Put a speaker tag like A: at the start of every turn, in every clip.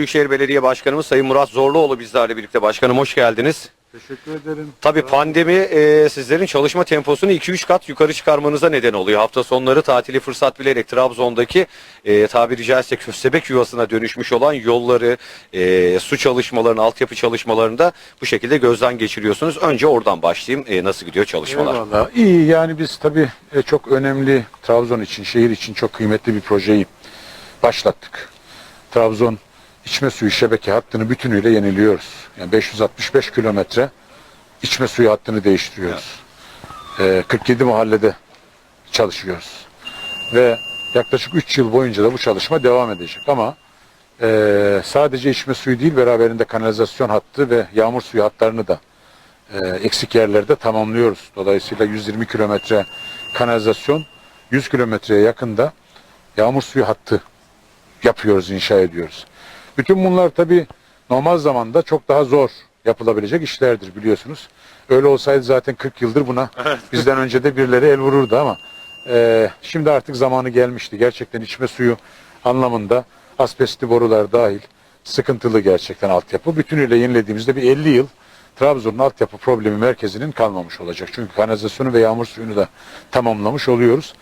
A: Büyükşehir Belediye Başkanımız Sayın Murat Zorluoğlu bizlerle birlikte. Başkanım hoş geldiniz.
B: Teşekkür ederim.
A: Tabii pandemi e, sizlerin çalışma temposunu 2-3 kat yukarı çıkarmanıza neden oluyor. Hafta sonları tatili fırsat bilerek Trabzon'daki e, tabiri caizse köstebek yuvasına dönüşmüş olan yolları, e, su çalışmalarını, altyapı çalışmalarını da bu şekilde gözden geçiriyorsunuz. Önce oradan başlayayım. E, nasıl gidiyor çalışmalar?
B: Eyvallah. İyi yani biz tabii e, çok önemli Trabzon için, şehir için çok kıymetli bir projeyi başlattık. Trabzon içme suyu şebeke hattını bütünüyle yeniliyoruz. Yani 565 kilometre içme suyu hattını değiştiriyoruz. E, 47 mahallede çalışıyoruz. Ve yaklaşık 3 yıl boyunca da bu çalışma devam edecek. Ama e, sadece içme suyu değil beraberinde kanalizasyon hattı ve yağmur suyu hatlarını da e, eksik yerlerde tamamlıyoruz. Dolayısıyla 120 kilometre kanalizasyon, 100 kilometreye yakında yağmur suyu hattı yapıyoruz, inşa ediyoruz. Bütün bunlar tabii normal zamanda çok daha zor yapılabilecek işlerdir biliyorsunuz. Öyle olsaydı zaten 40 yıldır buna bizden önce de birileri el vururdu ama e, şimdi artık zamanı gelmişti. Gerçekten içme suyu anlamında asbestli borular dahil sıkıntılı gerçekten altyapı. Bütünüyle yenilediğimizde bir 50 yıl Trabzon'un altyapı problemi merkezinin kalmamış olacak. Çünkü kanalizasyonu ve yağmur suyunu da tamamlamış oluyoruz.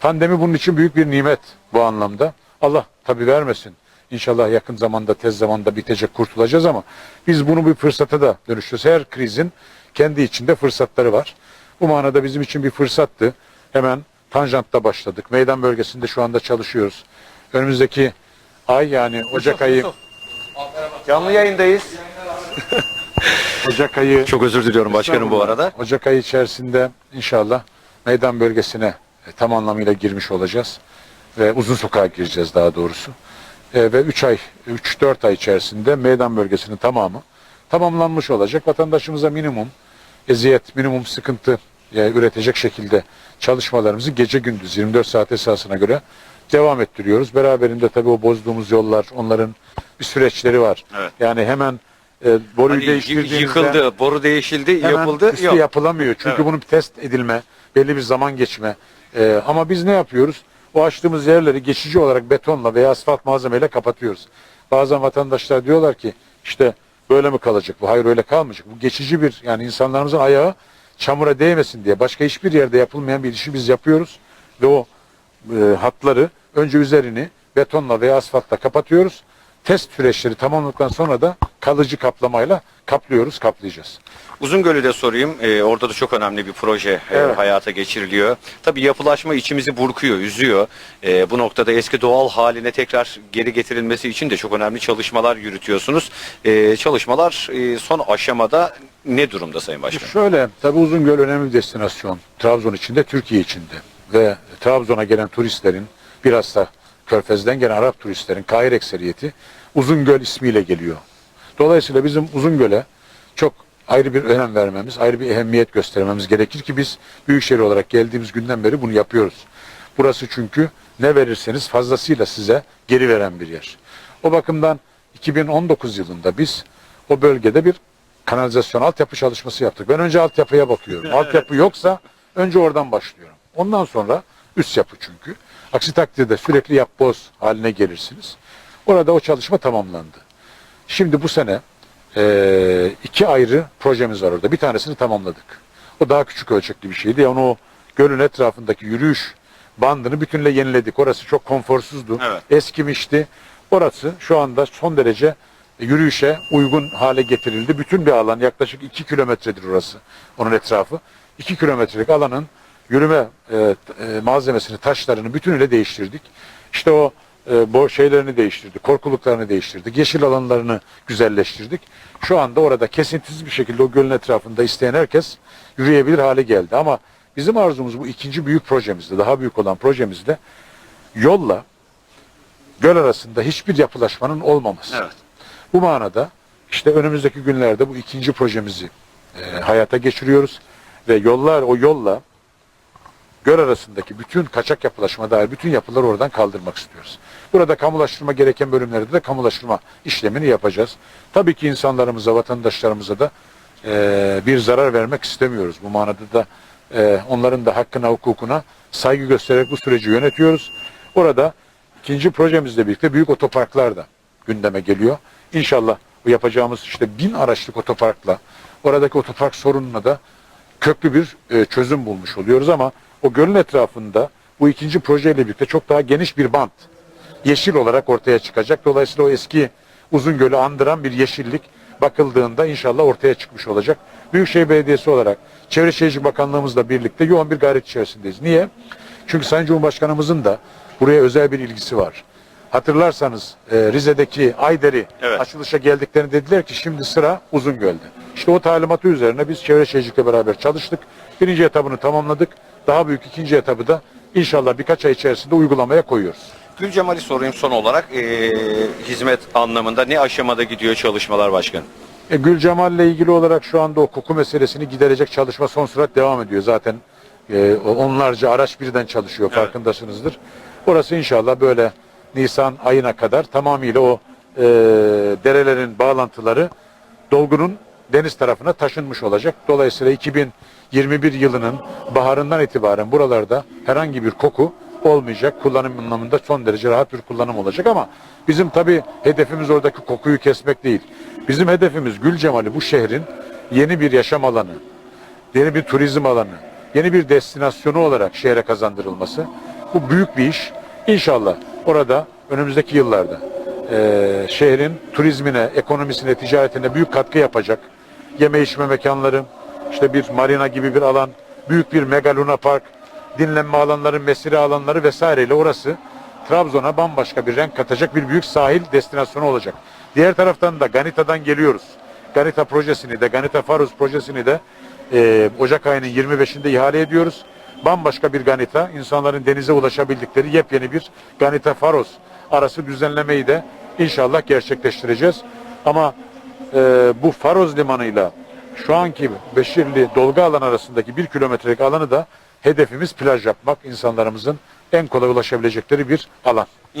B: Pandemi bunun için büyük bir nimet bu anlamda. Allah tabi vermesin. İnşallah yakın zamanda, tez zamanda bitecek, kurtulacağız ama biz bunu bir fırsata da dönüştürüyoruz. Her krizin kendi içinde fırsatları var. Bu manada bizim için bir fırsattı. Hemen Tanjant'ta başladık. Meydan bölgesinde şu anda çalışıyoruz. Önümüzdeki ay yani Ocak ayı
A: Canlı yayındayız.
B: Ocak ayı
A: Çok özür diliyorum başkanım bu arada.
B: Ocak ayı içerisinde inşallah meydan bölgesine e, tam anlamıyla girmiş olacağız. Ve uzun sokağa gireceğiz daha doğrusu. E, ve 3 ay, 3-4 ay içerisinde meydan bölgesinin tamamı tamamlanmış olacak. Vatandaşımıza minimum eziyet, minimum sıkıntı e, üretecek şekilde çalışmalarımızı gece gündüz 24 saat esasına göre devam ettiriyoruz. Beraberinde tabii o bozduğumuz yollar, onların bir süreçleri var.
A: Evet.
B: Yani hemen e, boruyu
A: Hani
B: değiştirdiğimizde
A: yıkıldı, boru değişildi,
B: hemen
A: yapıldı.
B: üstü
A: Yok.
B: yapılamıyor. Çünkü
A: Evet.
B: bunun bir test edilme, belli bir zaman geçme. Ee, ama biz ne yapıyoruz? O açtığımız yerleri geçici olarak betonla veya asfalt malzemeyle kapatıyoruz. Bazen vatandaşlar diyorlar ki işte böyle mi kalacak bu? Hayır öyle kalmayacak. Bu geçici bir yani insanlarımızın ayağı çamura değmesin diye başka hiçbir yerde yapılmayan bir işi biz yapıyoruz ve o e, hatları önce üzerini betonla veya asfaltla kapatıyoruz. Test süreçleri tamamladıktan sonra da kalıcı kaplamayla kaplıyoruz, kaplayacağız.
A: Uzungöl'ü de sorayım. Ee, orada da çok önemli bir proje e,
B: Evet.
A: hayata geçiriliyor. Tabii yapılaşma içimizi burkuyor, üzüyor. Ee, bu noktada eski doğal haline tekrar geri getirilmesi için de çok önemli çalışmalar yürütüyorsunuz. Ee, çalışmalar e, son aşamada ne durumda Sayın Başkan?
B: Şöyle, tabii Uzungöl önemli bir destinasyon. Trabzon içinde, Türkiye içinde. Ve Trabzon'a gelen turistlerin, biraz da Körfez'den gelen Arap turistlerin kahir ekseriyeti Uzungöl ismiyle geliyor. Dolayısıyla bizim Uzungöl'e çok ayrı bir önem vermemiz, ayrı bir ehemmiyet göstermemiz gerekir ki biz Büyükşehir olarak geldiğimiz günden beri bunu yapıyoruz. Burası çünkü ne verirseniz fazlasıyla size geri veren bir yer. O bakımdan 2019 yılında biz o bölgede bir kanalizasyon altyapı çalışması yaptık. Ben önce altyapıya bakıyorum. Altyapı yoksa önce oradan başlıyorum. Ondan sonra üst yapı çünkü. Aksi takdirde sürekli yap boz haline gelirsiniz. Orada o çalışma tamamlandı. Şimdi bu sene eee, iki ayrı projemiz var orada. Bir tanesini tamamladık. O daha küçük ölçekli bir şeydi. Yani o gölün etrafındaki yürüyüş bandını bütünle yeniledik. Orası çok konforsuzdu.
A: Evet.
B: Eskimişti. Orası şu anda son derece yürüyüşe uygun hale getirildi. Bütün bir alan yaklaşık 2 kilometredir orası. Onun etrafı. 2 kilometrelik alanın yürüme e, e, malzemesini, taşlarını bütünüyle değiştirdik. İşte o e, bu şeylerini değiştirdik, korkuluklarını değiştirdik, yeşil alanlarını güzelleştirdik. Şu anda orada kesintisiz bir şekilde o gölün etrafında isteyen herkes yürüyebilir hale geldi. Ama bizim arzumuz bu ikinci büyük projemizde, daha büyük olan projemizde yolla göl arasında hiçbir yapılaşmanın olmaması.
A: Evet.
B: Bu manada işte önümüzdeki günlerde bu ikinci projemizi e, hayata geçiriyoruz ve yollar o yolla göl arasındaki bütün kaçak yapılaşma dair bütün yapıları oradan kaldırmak istiyoruz. Burada kamulaştırma gereken bölümlerde de kamulaştırma işlemini yapacağız. Tabii ki insanlarımıza, vatandaşlarımıza da e, bir zarar vermek istemiyoruz. Bu manada da e, onların da hakkına, hukukuna saygı göstererek bu süreci yönetiyoruz. Orada ikinci projemizle birlikte büyük otoparklar da gündeme geliyor. İnşallah bu yapacağımız işte bin araçlık otoparkla oradaki otopark sorununa da köklü bir e, çözüm bulmuş oluyoruz ama o gölün etrafında bu ikinci projeyle birlikte çok daha geniş bir bant yeşil olarak ortaya çıkacak. Dolayısıyla o eski uzun gölü andıran bir yeşillik bakıldığında inşallah ortaya çıkmış olacak. Büyükşehir Belediyesi olarak Çevre Şehircilik Bakanlığımızla birlikte yoğun bir gayret içerisindeyiz. Niye? Çünkü Sayın Cumhurbaşkanımızın da buraya özel bir ilgisi var. Hatırlarsanız e, Rize'deki Ayderi
A: Evet.
B: açılışa geldiklerini dediler ki şimdi sıra Uzungöl'de. İşte o talimatı üzerine biz Çevre Şehircilik'le beraber çalıştık. Birinci etabını tamamladık. Daha büyük ikinci etabı da inşallah birkaç ay içerisinde uygulamaya koyuyoruz.
A: Gül Cemal'i sorayım son olarak. Ee, hizmet anlamında ne aşamada gidiyor çalışmalar başkanım?
B: E, Gül Cemal'le ilgili olarak şu anda o koku meselesini giderecek çalışma son sürat devam ediyor. Zaten e, onlarca araç birden çalışıyor
A: Evet.
B: farkındasınızdır. Orası inşallah böyle Nisan ayına kadar tamamıyla o e, derelerin bağlantıları dolgunun deniz tarafına taşınmış olacak. Dolayısıyla 2021 yılının baharından itibaren buralarda herhangi bir koku olmayacak. Kullanım anlamında son derece rahat bir kullanım olacak ama bizim tabi hedefimiz oradaki kokuyu kesmek değil. Bizim hedefimiz Gül Cemal'i bu şehrin yeni bir yaşam alanı, yeni bir turizm alanı, yeni bir destinasyonu olarak şehre kazandırılması. Bu büyük bir iş. İnşallah orada önümüzdeki yıllarda eee, şehrin turizmine, ekonomisine, ticaretine büyük katkı yapacak. Yeme içme mekanları, işte bir marina gibi bir alan, büyük bir mega luna park, dinlenme alanları, mesire alanları vesaireyle orası Trabzon'a bambaşka bir renk katacak bir büyük sahil destinasyonu olacak. Diğer taraftan da Ganita'dan geliyoruz. Ganita projesini de, Ganita Faros projesini de e, Ocak ayının 25'inde ihale ediyoruz. Bambaşka bir Ganita, insanların denize ulaşabildikleri yepyeni bir Ganita Faros arası düzenlemeyi de inşallah gerçekleştireceğiz. Ama e, bu Faroz limanıyla şu anki Beşirli dolga alan arasındaki bir kilometrelik alanı da hedefimiz plaj yapmak, insanlarımızın en kolay ulaşabilecekleri bir alan.